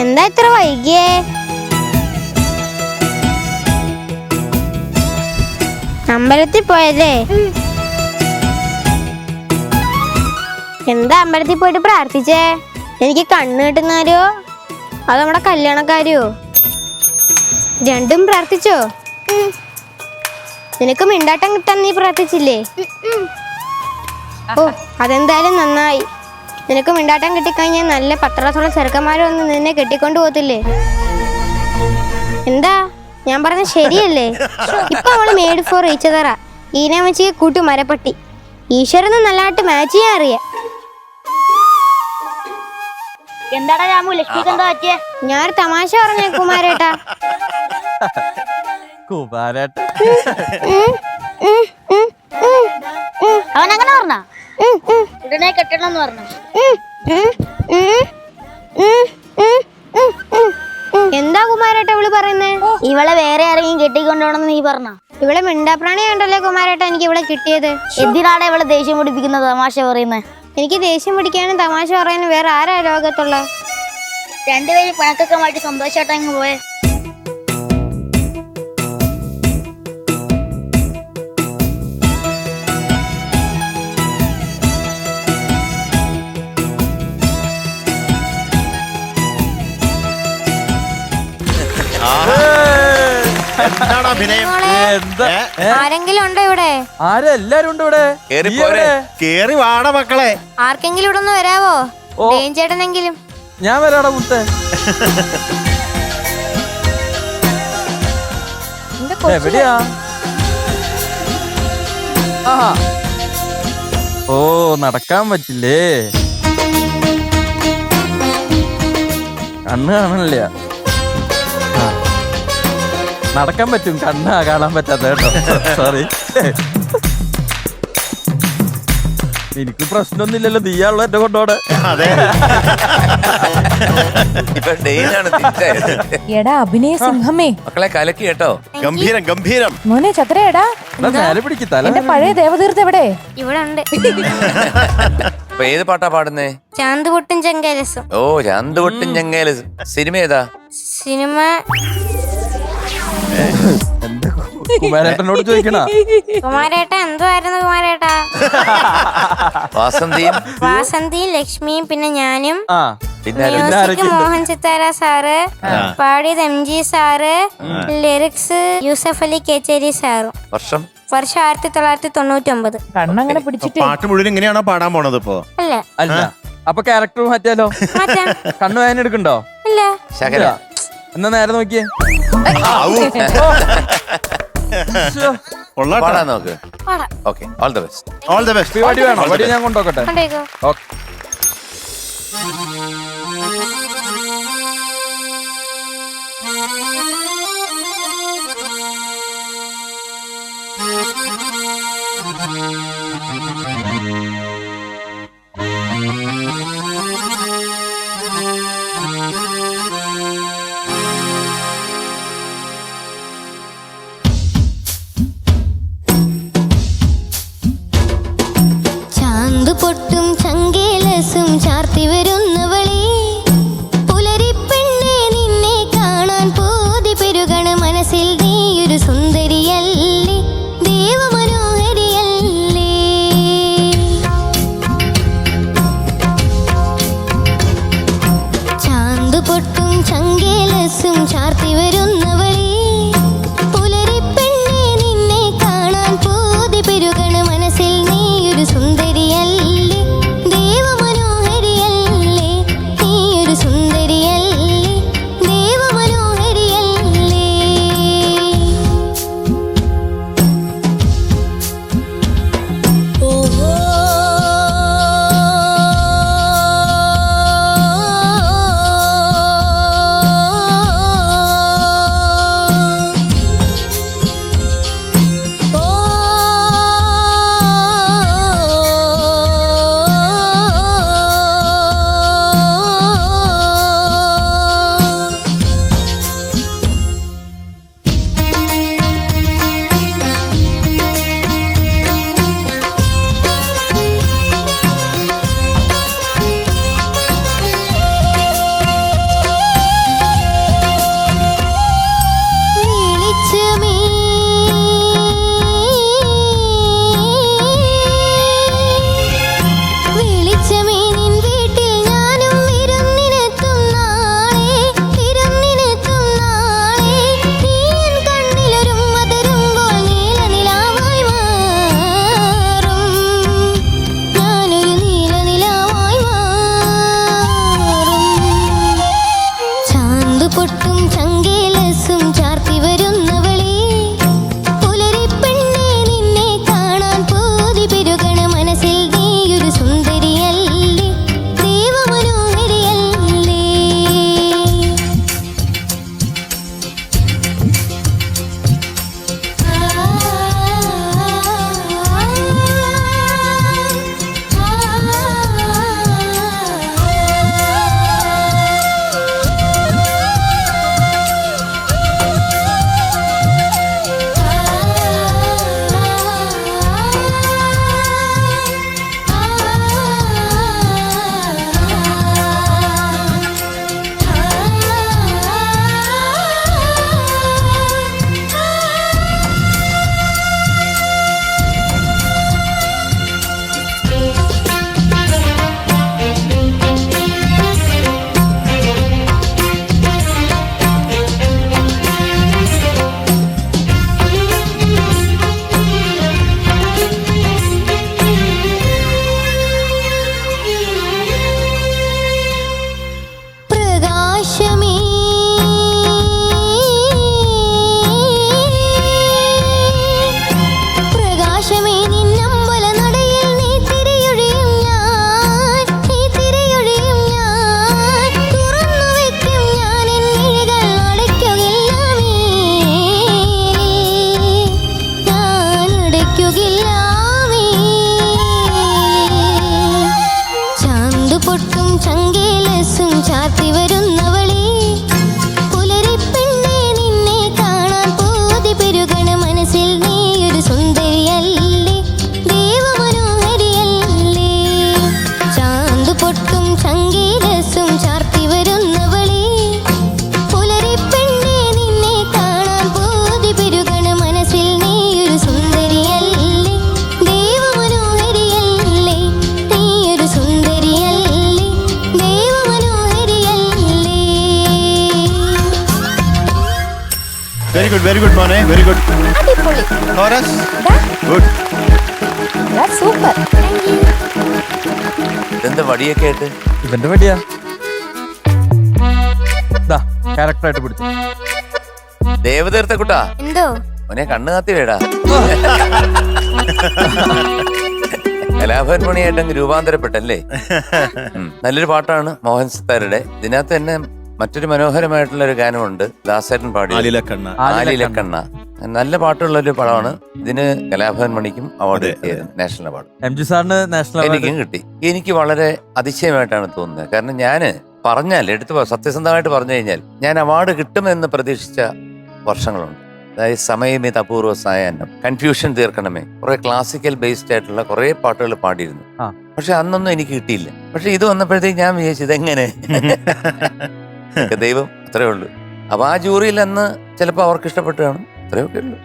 എന്താ ഇത്ര വൈകിയേ? അമ്പലത്തിൽ പോയല്ലേ എന്താ അമ്പലത്തിൽ പോയിട്ട് പ്രാർത്ഥിച്ചേ? എനിക്ക് കണ്ണ് കിട്ടുന്നാരോ അത് നമ്മുടെ കല്യാണക്കാരോ രണ്ടും പ്രാർത്ഥിച്ചോ? നിനക്ക് മിണ്ടാട്ടം കിട്ടാൻ നീ പ്രാർത്ഥിച്ചില്ലേ? ഓ അതെന്തായാലും നന്നായി. നിനക്ക് മിണ്ടാട്ടം കിട്ടിക്കഴിഞ്ഞാൽ നല്ല പത്രത്തുള്ള ചെറുക്കന്മാർ വന്ന് നിന്നെ കെട്ടിക്കൊണ്ടു പോകത്തില്ലേ? എന്താ? ഞാൻ പറഞ്ഞ ശരിയല്ലേ? ഇപ്പൊ അവൾ മേഡ് ഫോർ റീച്ചതറ ഈനെ വെച്ച് കൂട്ടു മരപ്പട്ടി. ഈശ്വരന് നല്ലതായിട്ട് മാച്ച് ചെയ്യാൻ അറിയാം. എന്താടാ രാമു ലക്ഷ്മിക്ക് എന്താ പറ്റിയേ? ഞാനൊരു തമാശ പറഞ്ഞേ കുമാരേട്ടാ. കുമാരേട്ട. അവൻ അങ്ങനെ പറഞ്ഞ? ഉടനെ കെട്ടണം എന്ന് പറഞ്ഞു. എന്താ കുമാരേട്ട ഇവൾ പറയുന്നേ? ഇവളെ വേറെ ആരെങ്കിലും കെട്ടിക്കൊണ്ടോണെന്ന് നീ പറഞ്ഞ? ഇവളെ മിണ്ടാപ്രാണി കണ്ടല്ലേ കുമാരേട്ട എനിക്ക് ഇവളെ കിട്ടിയത്. എന്തിനാണ് ഇവളെ ദേഷ്യം പിടിപ്പിക്കുന്നത് തമാശ പറയുന്നത് എനിക്ക് ദേഷ്യം പിടിക്കാനും തമാശ പറയാനും വേറെ ആരാ ലോകത്തുള്ള? രണ്ടുപേരും പണക്കൊക്കെ മാറ്റി സന്തോഷമായിട്ട് അങ്ങ് പോയെ. എന്താണ് അഭിനയം? എന്താ? ആരെങ്കിലും ഉണ്ടോ ഇവിടെ? ആരാ? എല്ലാരും ഉണ്ട് ഇവിടെ. കേറി നീ പോരെ. എവിടെ? കേറി വാട മക്കളെ. ആർക്കെങ്കിലും ഇവിടെ ഒന്ന് വരാവോ? ഓ. ചേട്ടനെങ്കിലും ഞാൻ വരാടാ മുത്തേ എവിടെയാ? ആഹാ. ഓ നടക്കാൻ പറ്റില്ലേ? കണ്ണ് കാണണില്ല ആ. നടക്കാൻ പറ്റും കണ്ണാ കാണാൻ പറ്റാത്ത കേട്ടോ. സോറി എനിക്ക് പ്രശ്നമൊന്നുമില്ലല്ലോ നീയാണല്ലോ എന്റെ കൊണ്ടോടെ അതെ. ഇപ്പൊ ഡെയിനാണ് തിരിച്ചായത് എടാ അഭിനയ സിംഹമേ. മക്കളെ കലക്കി കേട്ടോ. ഗംഭീരം ഗംഭീരം. മോനെ ചത്രേടാ എന്നാ നേരെ പിടിക്ക് തല എന്റെ പഴയ ദേവതീർത്ത് എവിടെ? ഇവിടെ ഉണ്ട് അപ്പൊ ഏത് പാട്ടാ പാടുന്നേ? ചാന്ത് പൊട്ടും ചെങ്കലസും. ഓ ചന്തുകൊട്ടും ചങ്ങേൽ സിനിമ ഏതാ? സിനിമ എന്താ കുമാരേട്ടനോട് ചോദിക്കണ? കുമാരേട്ട എന്തുവായിരുന്നു കുമാരേട്ടാ? വാസന്തിയും? വാസന്തിയും ലക്ഷ്മിയും പിന്നെ ഞാനും. ആ മ്യൂസിക് മോഹൻ സിത്താര സാറ് പാടിയത് M G sir lyrics Yusuf Ali Kecheri സാറും. വർഷം? വർഷം ആയിരത്തി തൊള്ളായിരത്തി തൊണ്ണൂറ്റി ഒമ്പത് കണ്ണങ്ങനെ പിടിച്ചിട്ട് പാട്ട് മുഴുവൻ ഇങ്ങനെയാണോ പാടാൻ പോണത് ഇപ്പോ? അല്ല. അല്ല. അപ്പൊ ക്യാരക്ടർ മാറ്റിയാലോ മാറ്റാം. കണ്ണു വേദന എടുക്കണ്ടോ ഇല്ല. എന്നാ നേരെ നോക്കിയേ. പാടാൻ നോക്ക്. പാടാം. Okay all the best all the best വടി വേണോ? വടി ഞാൻ കൊണ്ടോക്കട്ടെ കൊണ്ടേക്കോ ഓക്കെ ചാന്ത് 창기 ഗുഡ് വെരി ഗുഡ് മോനെ. Very good chorus good super ഇതെന്താ വടിയൊക്കെ ആയിട്ട്? ഇവന്റെ വടിയാ? ദാ ക്യാരക്ടറായിട്ട് പിടിച്ചു. ദേവതീർത്ത കുട്ടാ. എന്തോ? മോനെ കണ്ണു കാത്തി വേടാ. കലാഭവൻ മണിയായിട്ടങ്ങ് രൂപാന്തരപ്പെട്ടല്ലേ? നല്ലൊരു പാട്ടാണ് മോഹൻ സിത്താരുടെ ഇതിനകത്ത് തന്നെ മറ്റൊരു മനോഹരമായിട്ടുള്ള ഒരു ഗാനമുണ്ട് ദാസേട്ടൻ പാടി ആലിലക്കണ്ണ. ആലിലക്കണ്ണ. നല്ല പാട്ടുള്ള ഒരു പടമാണ്. ഇതിന് കലാഭവൻ മണിക്കും അവാർഡ് കിട്ടിയത് നാഷണൽ അവാർഡ് എം ജി സാറിന് നാഷണൽ അവാർഡ് എനിക്കും കിട്ടി. എനിക്ക് വളരെ അതിശയമായിട്ടാണ് തോന്നുന്നത്. കാരണം ഞാൻ പറഞ്ഞാൽ എടുത്തു സത്യസന്ധമായിട്ട് പറഞ്ഞു കഴിഞ്ഞാൽ ഞാൻ അവാർഡ് കിട്ടുമെന്ന് പ്രതീക്ഷിച്ച വർഷങ്ങളുണ്ട്. അതായത് സമയമിത് അപൂർവ സായാഹ്നം. കൺഫ്യൂഷൻ തീർക്കണമേ. കുറെ ക്ലാസിക്കൽ ബേസ്ഡ് ആയിട്ടുള്ള കുറെ പാട്ടുകൾ പാടിയിരുന്നു. പക്ഷെ അന്നൊന്നും എനിക്ക് കിട്ടിയില്ല. പക്ഷെ ഇത് വന്നപ്പോഴത്തേക്ക് ഞാൻ വിചാരിച്ചു ഇതെങ്ങനെ? ദൈവം അത്രേ ഉള്ളൂ. അപ്പൊ ആ ജൂറിയിൽ അന്ന് ചിലപ്പോൾ അവർക്ക് ഇഷ്ടപ്പെട്ടു കാണും അത്രയൊക്കെ ഉള്ളൂ.